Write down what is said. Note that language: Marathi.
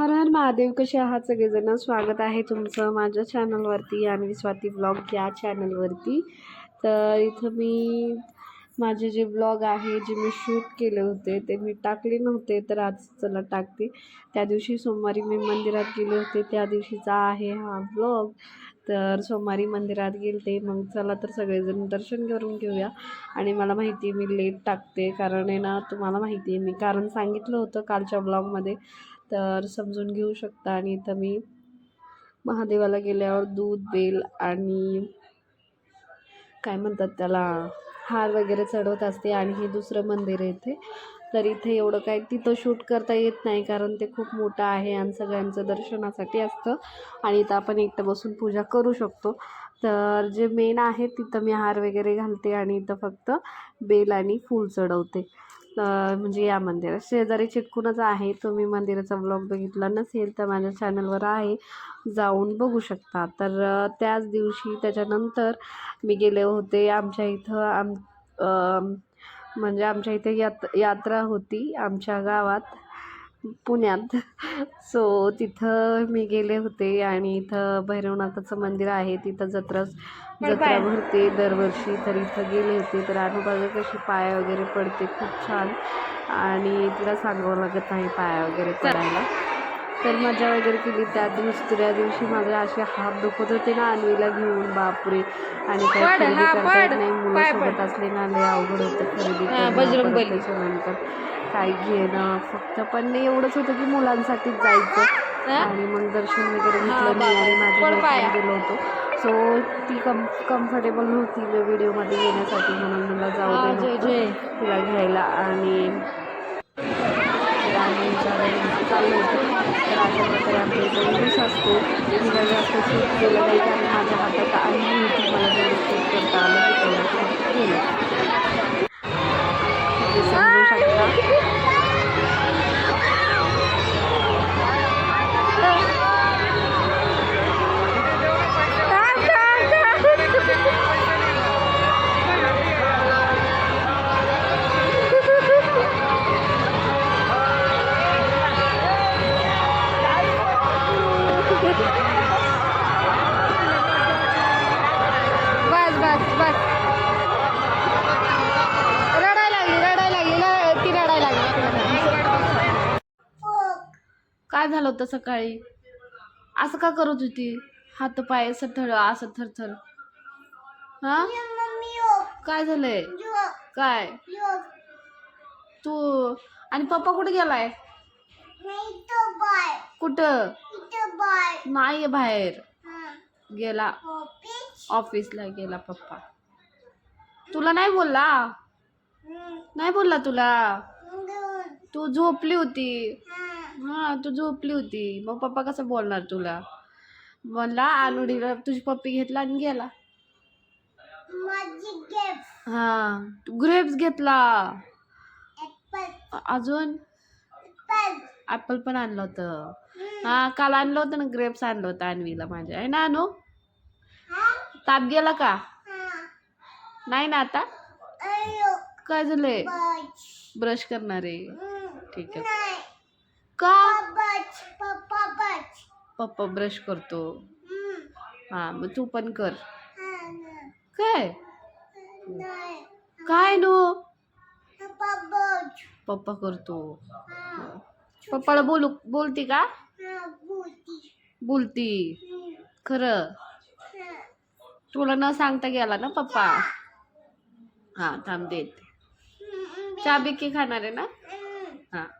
हर हर महादेव कसे आहात सगळेजण? स्वागत आहे तुमचं माझ्या चॅनलवरती आणि स्वाती ब्लॉग या चॅनलवरती तर इथं मी माझे जे ब्लॉग आहे जे मी शूट केले होते ते मी टाकले नव्हते तर आज चला टाकते. त्या दिवशी सोमवारी मी मंदिरात गेले होते त्या दिवशीचा आहे हा ब्लॉग तर सोमवारी मंदिरात गेलते मग चला तर सगळेजण दर्शन करून घेऊया. आणि मला माहिती आहे मी लेट टाकते कारण आहे ना तुम्हाला माहिती आहे मी कारण सांगितलं होतं कालच्या ब्लॉगमध्ये तर समजून घेऊ शकता. आणि इथं मी महादेवाला गेल्यावर दूध बेल आणि काय म्हणतात त्याला हार वगैरे चढवत असते. आणि हे दुसरं मंदिर आहे इथे. तर इथे एवढं काय तिथं शूट करता येत नाही कारण ते खूप मोठं आहे आणि सगळ्यांचं दर्शनासाठी असतं. आणि इथं आपण एकटं बसून पूजा करू शकतो. तर जे मेन आहे तिथं मी हार वगैरे घालते आणि इथं फक्त बेल आणि फूल चढवते. म्हणजे या मंदिर शेजारी चिटकूनच आहे. तुम्ही मंदिराचा ब्लॉग बघितला नसेल तर माझ्या चॅनलवर आहे. जाऊन बघू शकता. तर त्याच दिवशी त्याच्यानंतर मी गेले होते. आमच्या इथं आम म्हणजे आमच्या इथे यात यात्रा होती आमच्या गावात. पुण्यात. सो तिथं मी गेले होते आणि इथं भैरवनाथाचं मंदिर आहे तिथं जत्रा जत्रा भरते दरवर्षी. तर इथं गेले होते तर अनुबागा कशी पाया वगैरे पडते खूप छान. आणि तिला सांगावं लागत नाही पाया वगैरे पडायला. तर मजा वगैरे केली त्या दुसऱ्या दिवशी माझे असे हात दुखत होते ना अन्वीला घेऊन बापरे आणि काही पड, खरेदी हा, करता येत नाही. असले ना लय अवघड होतं खरेदी हा. त्याच्यानंतर काय घेणं फक्त पण नाही एवढंच होतं की मुलांसाठीच जायचं? आणि मग दर्शन वगैरे घेतलं मी आणि माझी पड मैत्रीण पाया. गेलो होतो सो ती कम कम्फर्टेबल नव्हती व्हिडिओमध्ये येण्यासाठी म्हणून मला जाऊ दे तिला घ्यायला आणि आमचं चाललं होतं तर अशा प्रकारे आमच्या इथं ऊस असतो तिला जास्त शूट केलं नाही कारण माझ्या हातात आणि होती मला जेवढं शूट करता आलं झालं होतं सकाळी. असं का करत होती? हात पाय असं थर असं थरथर हा? काय झालंय? काय? तू आणि पप्पा कुठे गेलाय? कुठं? नाही बाहेर. गेला. ऑफिसला गेला पप्पा. तुला नाही बोलला? नाही बोलला तुला? तू झोपली होती. हा तू झोपली होती. मग पप्पा कसं बोलणार तुला? म्हणला आनुडीला तुझी पप्पी घेतला आणि गेला. हा तू ग्रेप्स घेतला. अजून? ऍपल पण आणलं होतं. हा काल आणलं होतं ना ग्रेप्स आणलं होतं अन्वीला माझ्या. आहे ना अनु? ताप गेला का? नाही ना आता? काय झालंय? ब्रश करणार. आहे ठीक आहे. का? पप्पा ब्रश करतो. हा मग तू पण कर. काय? काय नो? पप्पा करतो. पप्पाला बोलू बोलती का? बोलती. खरं. तुला न सांगता गेला ना पप्पा? हा थांब देते. चहा बिकी खाणार आहे ना? हा.